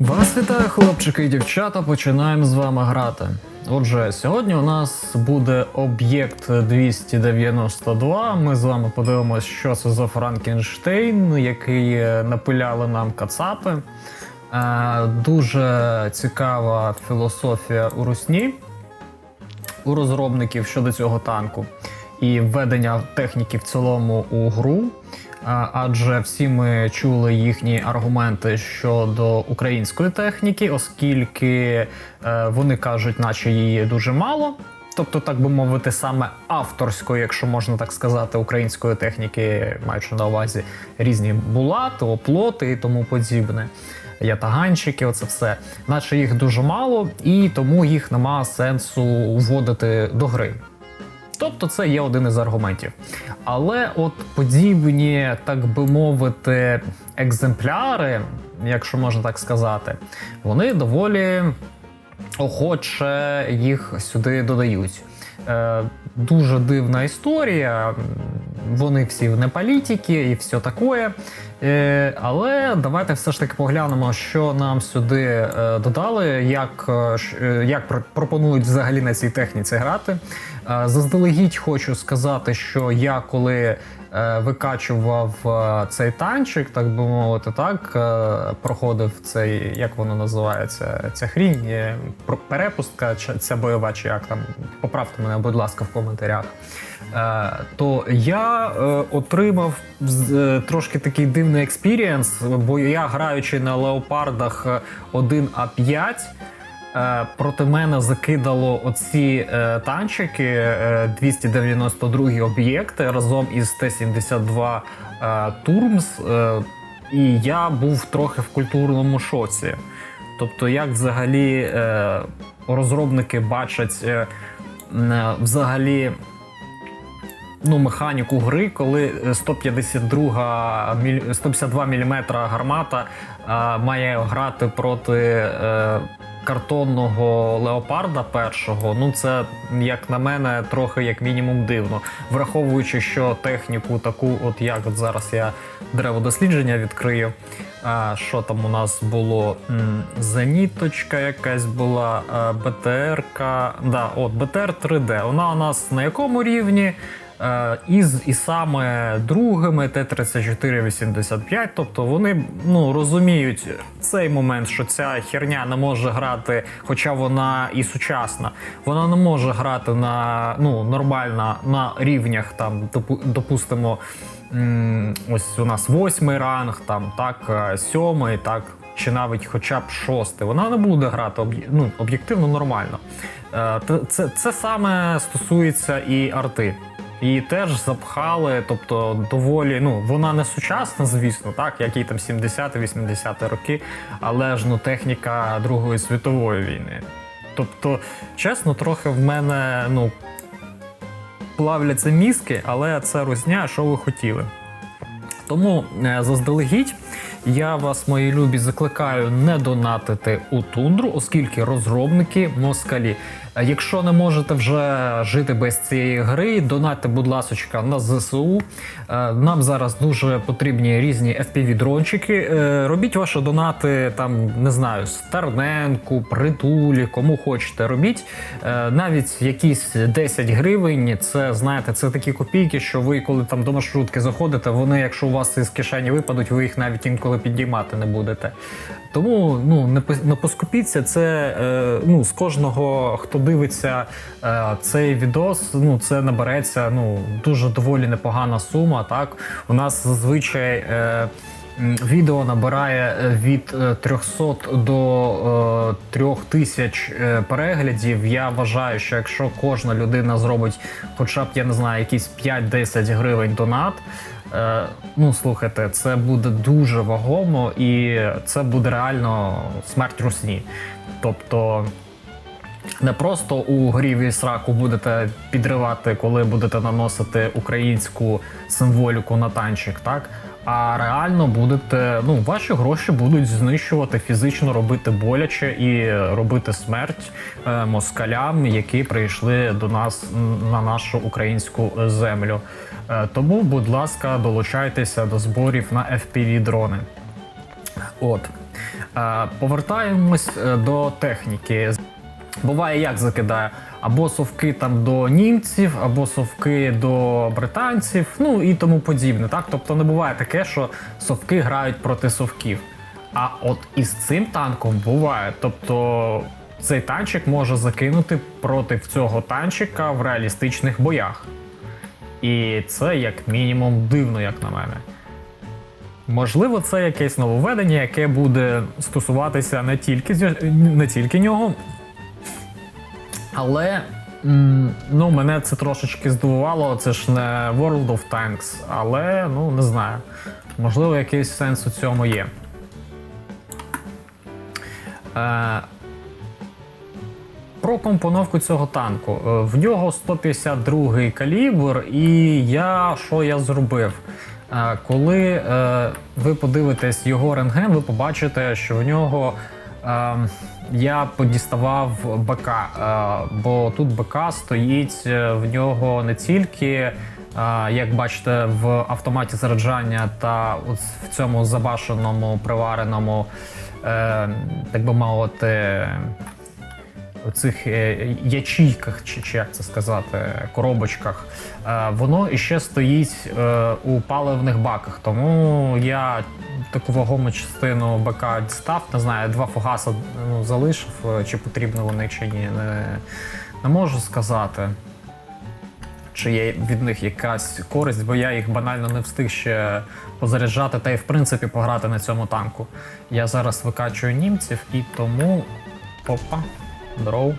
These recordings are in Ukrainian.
Вас вітаю, хлопчики і дівчата. Починаємо з вами грати. Отже, сьогодні у нас буде об'єкт 292. Ми з вами подивимося, що це за Франкенштейн, який е, напиляли нам кацапи. Е, Дуже цікава філософія у русні у розробників щодо цього танку і введення техніки в цілому у гру. Адже всі ми чули їхні аргументи щодо української техніки, оскільки е, вони кажуть, наче її дуже мало. Тобто, так би мовити, саме авторської, якщо можна так сказати, української техніки, маючи на увазі різні булати, оплоти і тому подібне. Ятаганчики, оце все. Наче їх дуже мало, і тому їх нема сенсу вводити до гри. Тобто це є один із аргументів. Але от подібні, так би мовити, екземпляри, якщо можна так сказати, вони доволі охоче їх сюди додають. Дуже дивна історія. Вони всі не політики і все таке. Е, але давайте все ж таки поглянемо, що нам сюди е, додали, як, е, як пропонують взагалі на цій техніці грати. Заздалегідь хочу сказати, що я коли викачував е, цей танчик, так би мовити, так е, проходив цей, як воно називається, ця хрінь, е, перепустка, ця бойова, чи як там, поправте мене, будь ласка, в коментарях. Е, То я е, отримав е, трошки такий дивний експірієнс, бо я граючи на леопардах е, 1А5. Е, Проти мене закидало оці е, танчики е, 292 об'єкти разом із Т-72 е, Турмс. Е, і я був трохи в культурному шоці. Тобто, як взагалі е, розробники бачать е, е, взагалі ну, механіку гри, коли 152 міль- 152 мм гармата а, має грати проти е, картонного леопарда першого. Ну, це, як на мене, трохи як мінімум дивно. Враховуючи, що техніку таку, от як от зараз я древодослідження відкрию. А, що там у нас було? Зеніточка якась була, БТРка. Да, от БТР 3D. Вона у нас на якому рівні? Е, із і саме другими Т-34-85, тобто вони ну, розуміють цей момент, що ця херня не може грати, хоча вона і сучасна, вона не може грати на ну, нормально на рівнях, там, допустимо, ось у нас восьмий ранг, там, так, е, сьомий, так, чи навіть хоча б шостий. Вона не буде грати ну, об'єктивно нормально. Е, Це, це саме стосується і арти. Її теж запхали, тобто доволі, ну вона не сучасна, звісно, так, як і там 70-80 роки, але ж ну техніка Другої світової війни. Тобто, чесно, трохи в мене ну плавляться мізки, але це розня, що ви хотіли. Тому е, заздалегідь я вас, мої любі, закликаю не донатити у тундру, оскільки розробники москалі. Е, Якщо не можете вже жити без цієї гри, донатьте, будь ласочка, на ЗСУ. Е, Нам зараз дуже потрібні різні FPV-дрончики. Е, Робіть ваші донати там, не знаю, Стерненку, Притулі, кому хочете, робіть. Навіть якісь 10 гривень, це знаєте, це такі копійки, що ви, коли там до маршрутки заходите, вони, якщо у вас із кишені випадуть, ви їх навіть інколи підіймати не будете. Тому ну не поскупіться. Це ну з кожного, хто дивиться е, цей відос, ну це набереться ну дуже доволі непогана сума. Так у нас зазвичай. Е, Відео набирає е, від е, 300 до е, 3000 е, переглядів. Я вважаю, що якщо кожна людина зробить хоча б я не знаю, якісь 5-10 гривень донат, ну, слухайте, це буде дуже вагомо і це буде реально смерть русні. Тобто. Не просто у грі сраку будете підривати, коли будете наносити українську символіку на танчик, так? А реально будете, ну, ваші гроші будуть знищувати фізично, робити боляче і робити смерть е, москалям, які прийшли до нас на нашу українську землю. Е, тому, будь ласка, долучайтеся до зборів на FPV дрони. От. Е, повертаємось до техніки. Буває, як закидає. Або совки там до німців, або совки до британців, ну і тому подібне. Так? Тобто не буває таке, що совки грають проти совків. А от із цим танком буває. Тобто цей танчик може закинути проти цього танчика в реалістичних боях. І це як мінімум дивно, як на мене. Можливо, це якесь нововведення, яке буде стосуватися не тільки, не тільки нього, але ну, мене це трошечки здивувало. Це ж не World of Tanks, але ну не знаю. Можливо, якийсь сенс у цьому є. Е, про компоновку цього танку. Е, В нього 152 калібр, і я що я зробив? Е, Коли е, ви подивитесь його рентген, ви побачите, що в нього я подіставав БК, е, бо тут БК стоїть е, в нього не тільки. е, Як бачите, в автоматі заряджання та в цьому забашеному привареному, так би мовити, цих е, ячійках, чи, чи як це сказати, коробочках, е, воно іще стоїть е, у паливних баках. Тому я таку вагому частину бака дістав, не знаю, два фугаса ну, залишив, чи потрібно вони чи ні. Не, не можу сказати. Чи є від них якась користь, бо я їх банально не встиг ще позаряджати та й в принципі пограти на цьому танку. Я зараз викачую німців і тому. Опа, здоров.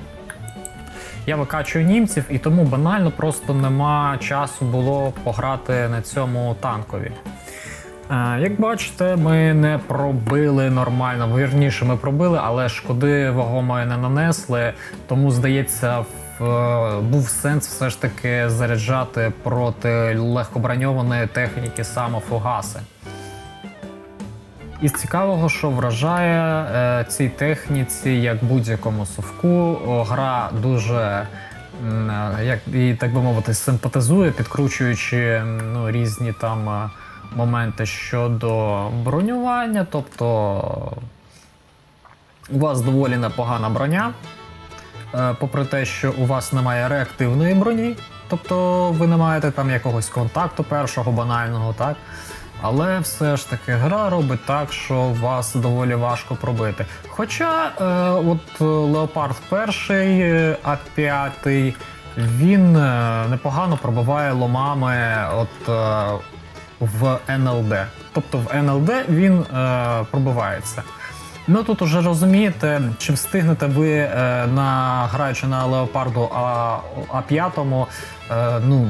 Я викачую німців, і тому банально просто нема часу було пограти на цьому танкові. Е, Як бачите, ми не пробили нормально. Вірніше, ми пробили, але шкоди вагомої не нанесли. Тому, здається, е, був сенс все ж таки заряджати проти легкоброньованої техніки саме фугаси. Із цікавого, що вражає е, цій техніці, як будь-якому совку, гра дуже е, як і так би мовити, симпатизує, підкручуючи ну, різні там е, моменти щодо бронювання. Тобто у вас доволі непогана броня. Попри те, що у вас немає реактивної броні, тобто ви не маєте там якогось контакту першого банального, так? Але все ж таки гра робить так, що вас доволі важко пробити. Хоча е, от е, Леопард 1, А5, він е, непогано пробиває ломами от, е, в НЛД. Тобто в НЛД він е, пробивається. Ну тут уже розумієте, чи встигнете ви е, на граючи на леопарду А, А5, е, ну,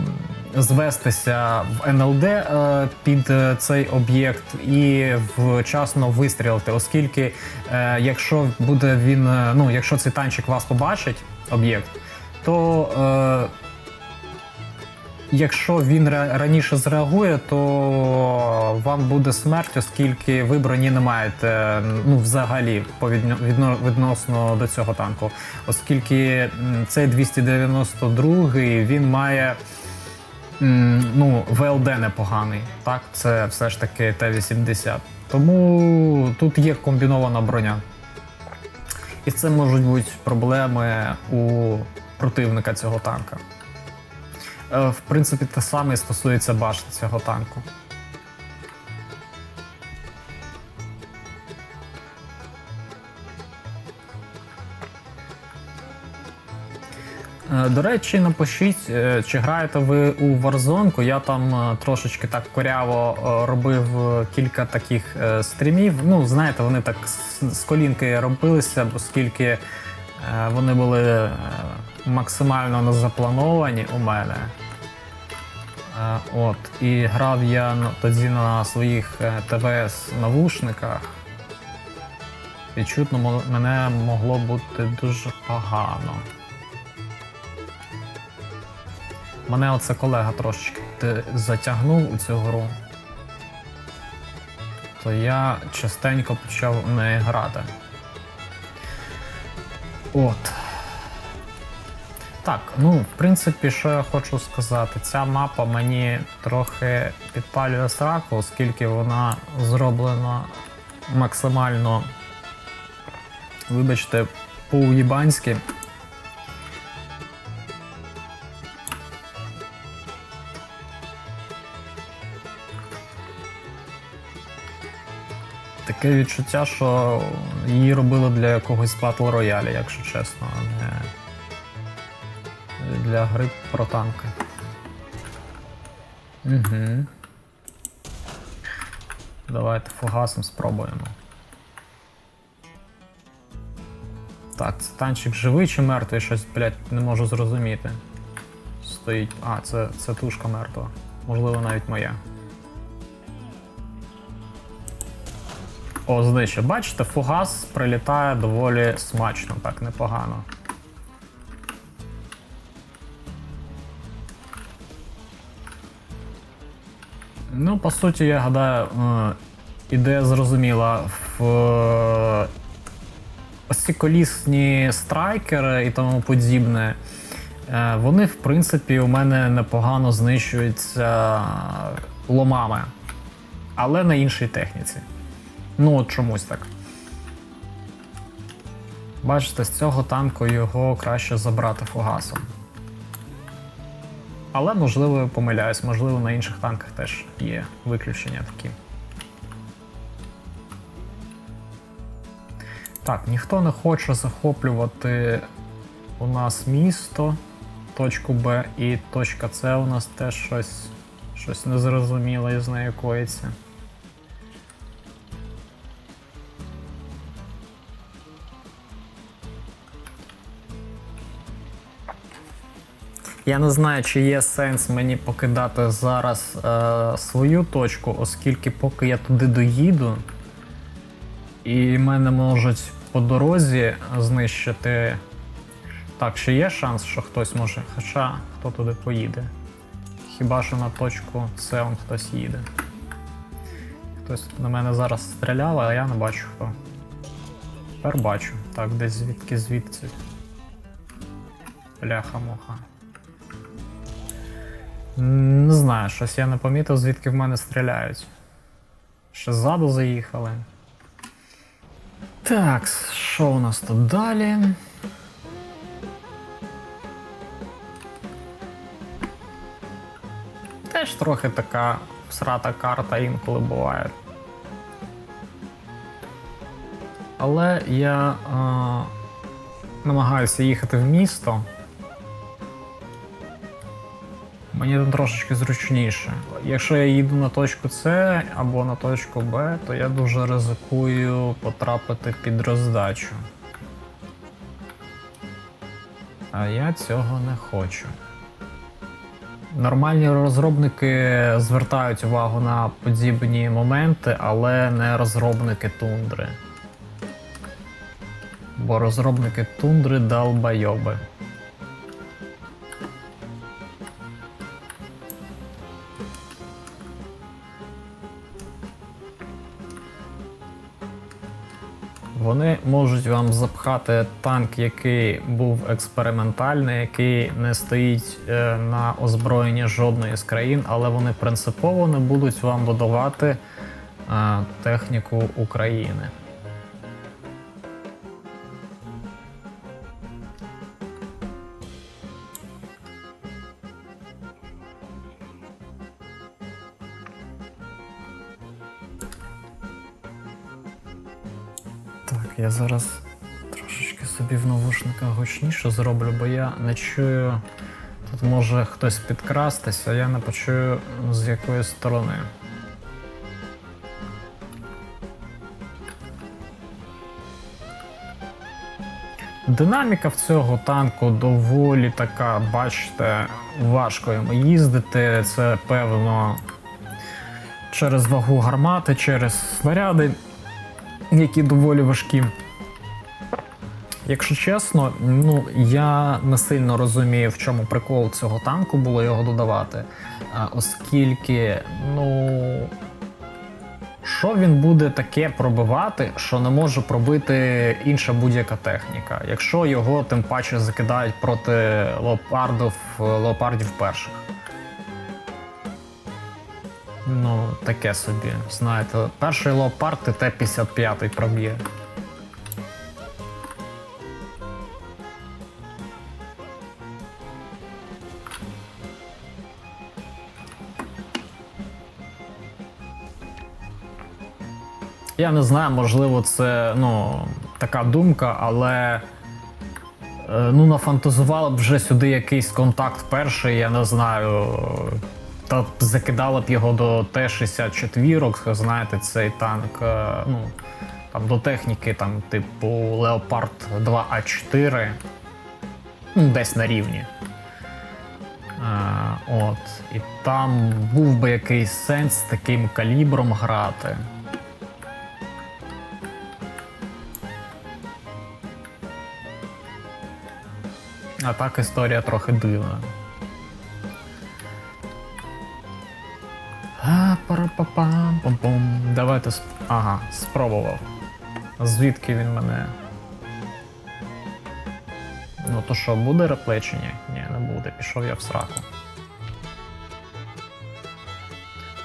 звестися в НЛД е, під е, цей об'єкт і вчасно вистрілити, оскільки е, якщо буде він, ну якщо цей танчик вас побачить, об'єкт, то Якщо він раніше зреагує, то вам буде смерть, оскільки ви броні не маєте ну, взагалі по відно- відно- відносно до цього танку. Оскільки цей 292 він має ну, ВЛД непоганий. Так, це все ж таки Т-80. Тому тут є комбінована броня. І це можуть бути проблеми у противника цього танка. Е, В принципі, те саме стосується башти цього танку. До речі, напишіть, е, чи граєте ви у Warzone. Я там е, трошечки так коряво е, робив е, кілька таких е, стрімів. Ну, знаєте, вони так з- колінки робилися, оскільки е, вони були е, максимально не заплановані у мене. Е, От, і грав я тоді на своїх е, ТВС навушниках. І чутно мене могло бути дуже погано. Мене оце колега трошечки затягнув у цю гру. То я частенько почав в неї грати. От. Так, ну, в принципі, що я хочу сказати, ця мапа мені трохи підпалює сраку, оскільки вона зроблена максимально Вибачте, по-уїбанськи. Таке відчуття, що її робили для якогось батл рояля, якщо чесно, а не для гри про танки. Угу. Давайте фугасом спробуємо. Так, це танчик живий чи мертвий? Щось, блядь, не можу зрозуміти. Стоїть. А, це, це тушка мертва. Можливо, навіть моя. О, знищив. Бачите, фугас прилітає доволі смачно, так непогано. Ну, по суті, я гадаю, е, ідея зрозуміла. В е, ці колісні страйкери і тому подібне. е, Вони, в принципі, у мене непогано знищуються ломами, але на іншій техніці. Ну, от чомусь так. Бачите, з цього танку його краще забрати фугасом. Але, можливо, я помиляюсь, можливо, на інших танках теж є виключення такі. Так, ніхто не хоче захоплювати у нас місто, точку Б і точка С у нас теж щось, щось незрозуміле із нею коїться. Я не знаю, чи є сенс мені покидати зараз е, свою точку, оскільки поки я туди доїду, і мене можуть по дорозі знищити. Так, ще є шанс, що хтось може. Хоча хто туди поїде. Хіба що на точку С он хтось їде. Хтось на мене зараз стріляв, а я не бачу хто. Тепер бачу. Так, десь звідки звідси. Бляха-муха. Не знаю, щось я не помітив, звідки в мене стріляють. Ще ззаду заїхали. Так, що у нас тут далі? Теж трохи така срата карта інколи буває. Але я е, намагаюся їхати в місто. Мені там трошечки зручніше. Якщо я їду на точку С або на точку Б, то я дуже ризикую потрапити під роздачу. А я цього не хочу. Нормальні розробники звертають увагу на подібні моменти, але не розробники тундри. Бо розробники тундри долбайоби. Вони можуть вам запхати танк, який був експериментальний, який не стоїть е, на озброєнні жодної з країн, але вони принципово не будуть вам додавати е, техніку України. Зараз трошечки собі в навушниках гучніше зроблю, бо я не чую. Тут може хтось підкрастися, а я не почую з якої сторони. Динаміка в цього танку доволі така, бачите, важко йому їздити. Це певно через вагу гармати, через снаряди які доволі важкі. Якщо чесно, ну я не сильно розумію, в чому прикол цього танку було його додавати. Оскільки, ну. Що він буде таке пробивати, що не може пробити інша будь-яка техніка, якщо його тим паче закидають проти леопардів, леопардів перших? Ну, таке собі. Знаєте, перший лопард і Т-55 проб'є. Я не знаю, можливо, це ну, така думка, але е, ну, нафантазували б вже сюди якийсь контакт перший, я не знаю. Та закидала б його до Т-64, знаєте, цей танк. е, Ну, там до техніки, там, типу Leopard 2А4. Ну, десь на рівні. А, от. І там був би якийсь сенс з таким калібром грати. А так історія трохи дивна. Пара-па-пам, пом-пом. Давайте сп... Ага, спробував. Звідки він мене. Ну то що, буде реплей чи ні? Ні, не буде. Пішов я в сраку.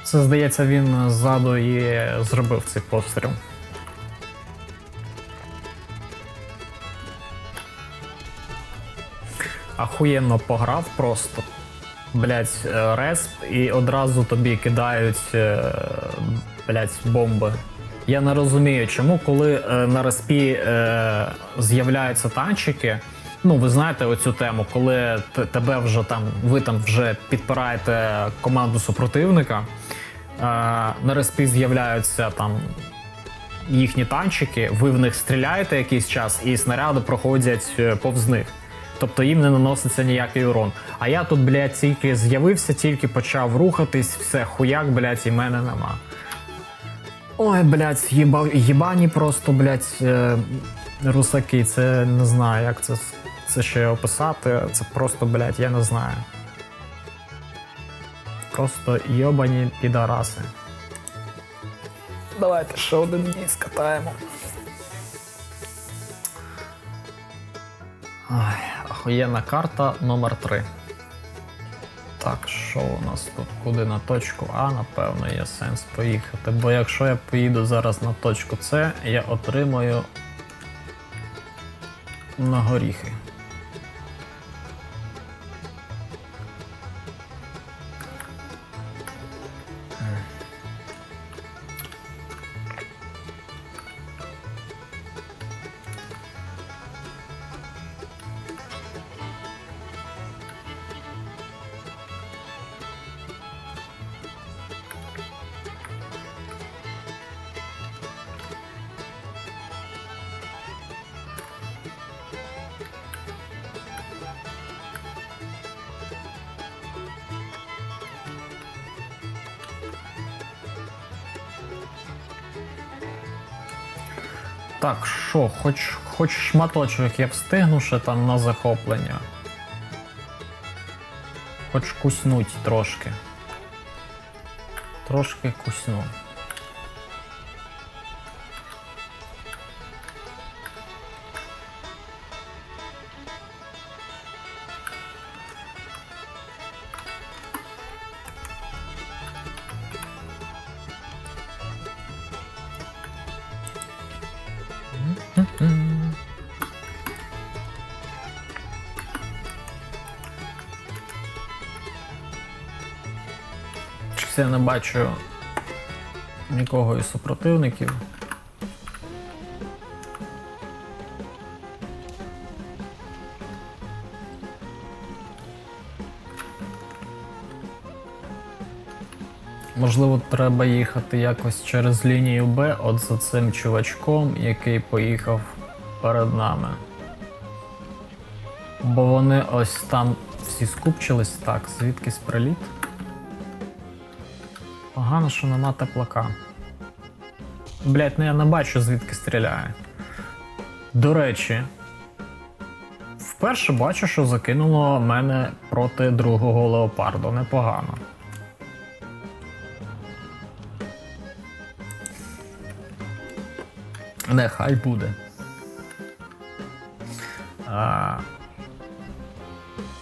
Це, здається, він ззаду і зробив цей постріл. Ахуєнно пограв просто. Блять, респ, і одразу тобі кидають е, блять, бомби. Я не розумію, чому, коли е, на респі е, з'являються танчики. Ну, ви знаєте оцю тему, коли тебе вже там, ви там вже підпираєте команду супротивника, е, на респі з'являються там їхні танчики, ви в них стріляєте якийсь час, і снаряди проходять е, повз них. Тобто їм не наноситься ніякий урон. А я тут, блядь, тільки з'явився, тільки почав рухатись, все, хуяк, блядь, і мене нема. Ой, блядь, їба... їбані просто, блядь, е... русаки, це не знаю, як це, це ще описати. Це просто, блядь, я не знаю. Просто йобані підараси. Давайте ще один дій скатаємо. Ай, охуєнна карта номер 3. Так, що у нас тут? Куди на точку А, напевно, є сенс поїхати. Бо якщо я поїду зараз на точку С, я отримаю на горіхи. Так, що, хоч, хоч шматочок я встигну ще там на захоплення. Хоч куснуть трошки. Трошки кусну. Щось я не бачу нікого із супротивників. Можливо, треба їхати якось через лінію Б, от за цим чувачком, який поїхав перед нами. Бо вони ось там всі скупчились так, звідкись приліт. Погано, що нема теплака. Блять, ну я не бачу, звідки стріляє. До речі, вперше бачу, що закинуло мене проти другого леопарду. Непогано. Нехай буде. А,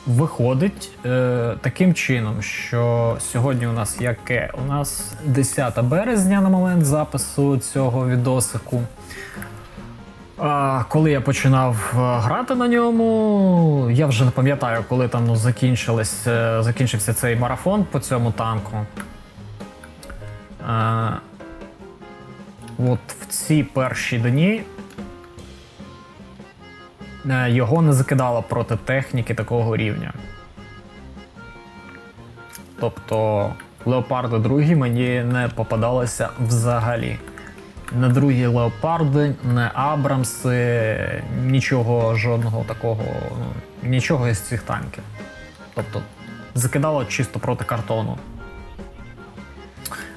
виходить е, таким чином, що сьогодні у нас яке? У нас 10 березня на момент запису цього відосику. А, коли я починав е, грати на ньому, я вже не пам'ятаю, коли там ну, закінчилось, е, закінчився цей марафон по цьому танку. А, от в ці перші дні е, його не закидало проти техніки такого рівня. Тобто леопарди другі мені не попадалися взагалі. Не другі леопарди, не Абрамси, нічого жодного такого, ну, нічого із цих танків. Тобто закидало чисто проти картону.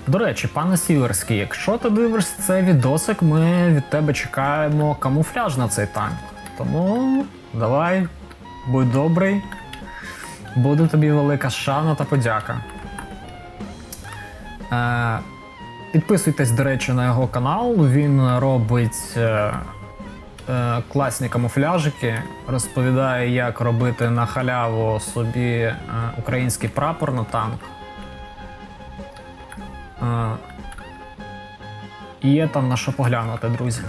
До речі, пане Сіверський, якщо ти дивишся цей відосик, ми від тебе чекаємо камуфляж на цей танк. Тому давай, будь добрий, буде тобі велика шана та подяка. Е, підписуйтесь, до речі, на його канал. Він робить е, е, класні камуфляжики, розповідає, як робити на халяву собі е, український прапор на танк. Є там на що поглянути, друзі.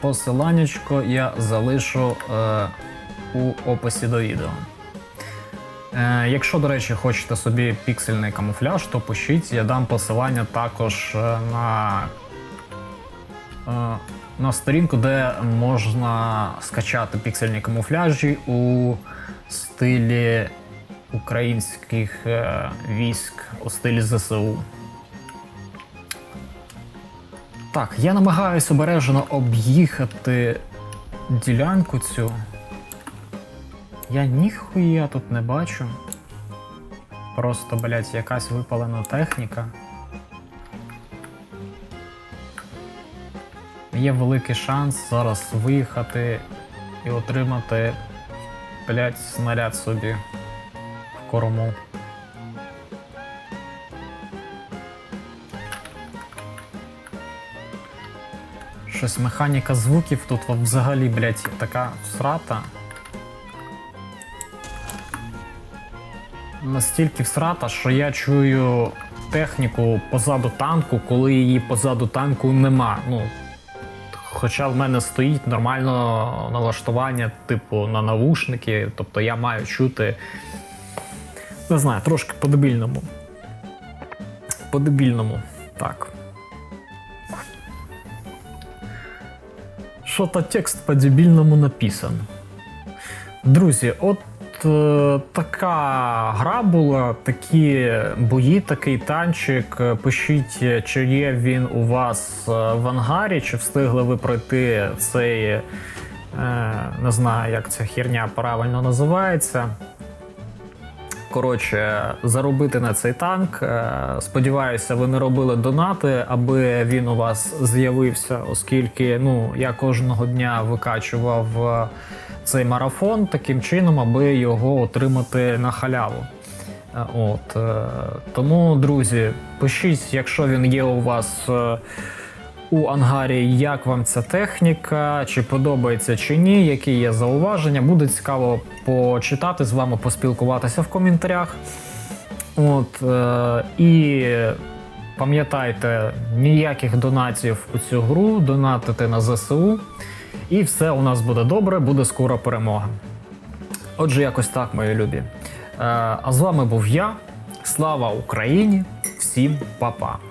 Посиланнячко я залишу е, у описі до відео. Е, якщо, до речі, хочете собі піксельний камуфляж, то пишіть, я дам посилання також е, на, е, на сторінку, де можна скачати піксельні камуфляжі у стилі українських е, військ, у стилі ЗСУ. Так, я намагаюся обережно об'їхати ділянку цю. Я ніхуя тут не бачу. Просто, блядь, якась випалена техніка. Є великий шанс зараз виїхати і отримати, блядь, снаряд собі корму. Щось механіка звуків тут взагалі, блядь, така всрата. Настільки всрата, що я чую техніку позаду танку, коли її позаду танку нема. Ну, хоча в мене стоїть нормально налаштування, типу, на навушники, тобто я маю чути. Не знаю, трошки по-дебільному. По-дебільному. Так. Що-то текст по-дебільному написан. Друзі, от е, така гра була, такі бої, такий танчик. Пишіть, чи є він у вас е, в ангарі, чи встигли ви пройти цей, е, не знаю, як ця херня правильно називається. Коротше, заробити на цей танк. Е, Сподіваюся, ви не робили донати, аби він у вас з'явився, оскільки ну, я кожного дня викачував е, цей марафон таким чином, аби його отримати на халяву. Е, От, тому, друзі, пишіть, якщо він є у вас у ангарі, як вам ця техніка, чи подобається чи ні, які є зауваження. Буде цікаво почитати з вами, поспілкуватися в коментарях. От, е, і пам'ятайте, ніяких донатів у цю гру, донатити на ЗСУ. І все у нас буде добре, буде скоро перемога. Отже, якось так, мої любі. Е, а з вами був я. Слава Україні! Всім па-па!